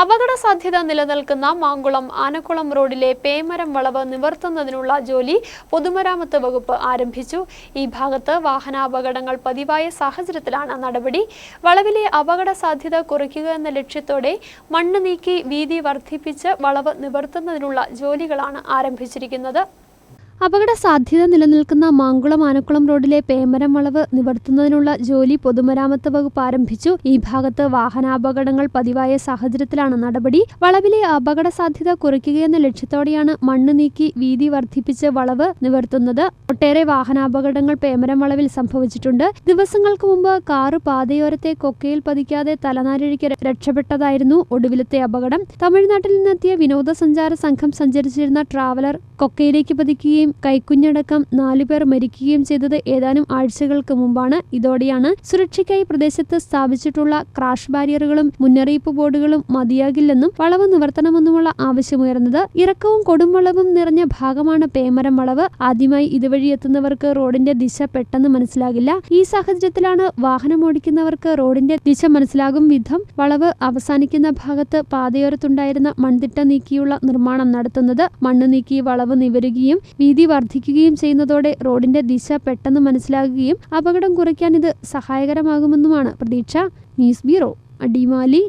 അപകട സാധ്യത നിലനിൽക്കുന്ന മാങ്കുളം ആനക്കുളം റോഡിലെ പേമരം വളവ് നിവർത്തുന്നതിനുള്ള ജോലി പൊതുമരാമത്ത് വകുപ്പ് ആരംഭിച്ചു. ഈ ഭാഗത്ത് വാഹനാപകടങ്ങൾ പതിവായ സാഹചര്യത്തിലാണ് നടപടി. വളവിലെ അപകട സാധ്യത കുറയ്ക്കുക എന്ന ലക്ഷ്യത്തോടെ മണ്ണ് നീക്കി വീതി വർദ്ധിപ്പിച്ച് വളവ് നിവർത്തുന്നതിനുള്ള ജോലികളാണ് ആരംഭിച്ചിരിക്കുന്നത്. അപകട സാധ്യത നിലനിൽക്കുന്ന മാങ്കുളം ആനക്കുളം റോഡിലെ പേമരം വളവ് നിവർത്തുന്നതിനുള്ള ജോലി പൊതുമരാമത്ത് വകുപ്പ് ആരംഭിച്ചു. ഈ ഭാഗത്ത് വാഹനാപകടങ്ങൾ പതിവായ സാഹചര്യത്തിലാണ് നടപടി. വളവിലെ അപകട സാധ്യത കുറയ്ക്കുകയെന്ന ലക്ഷ്യത്തോടെയാണ് മണ്ണ് നീക്കി വീതി വർദ്ധിപ്പിച്ച് വളവ് നിവർത്തുന്നത്. ഒട്ടേറെ വാഹനാപകടങ്ങൾ പേമരം വളവിൽ സംഭവിച്ചിട്ടുണ്ട്. ദിവസങ്ങൾക്ക് മുമ്പ് കാറ് പാതയോരത്തെ കൊക്കയിൽ പതിക്കാതെ തലനാരിഴയ്ക്ക് രക്ഷപ്പെട്ടതായിരുന്നു ഒടുവിലത്തെ അപകടം. തമിഴ്നാട്ടിൽ നിന്നെത്തിയ വിനോദസഞ്ചാര സംഘം സഞ്ചരിച്ചിരുന്ന ട്രാവലർ കൊക്കയിലേക്ക് പതിക്കുകയും കൈക്കുഞ്ഞടക്കം നാലുപേർ മരിക്കുകയും ചെയ്തത് ഏതാനും ആഴ്ചകൾക്ക് മുമ്പാണ്. ഇതോടെയാണ് സുരക്ഷയ്ക്കായി പ്രദേശത്ത് സ്ഥാപിച്ചിട്ടുള്ള ക്രാഷ് ബാരിയറുകളും മുന്നറിയിപ്പ് ബോർഡുകളും മതിയാകില്ലെന്നും വളവ് നിവർത്തണമെന്നുമുള്ള ആവശ്യമുയർന്നത്. ഇറക്കവും കൊടുംവളവും നിറഞ്ഞ ഭാഗമാണ് പേമരം വളവ്. ആദ്യമായി ഇതുവഴി എത്തുന്നവർക്ക് റോഡിന്റെ ദിശ പെട്ടെന്ന് മനസ്സിലാകില്ല. ഈ സാഹചര്യത്തിലാണ് വാഹനം ഓടിക്കുന്നവർക്ക് റോഡിന്റെ ദിശ മനസ്സിലാകും വിധം വളവ് അവസാനിക്കുന്ന ഭാഗത്ത് പാതയോരത്തുണ്ടായിരുന്ന മൺതിട്ട നീക്കിയുള്ള നിർമ്മാണം നടത്തുന്നത്. മണ്ണ് നീക്കി വളവ് നിവരുകയും വീതി വർദ്ധിക്കുകയും ചെയ്യുന്നതോടെ റോഡിന്റെ ദിശ പെട്ടെന്ന് മനസ്സിലാകുകയും അപകടം കുറയ്ക്കാൻ ഇത് സഹായകരമാകുമെന്നുമാണ് പ്രതീക്ഷ. News bureau Adimali.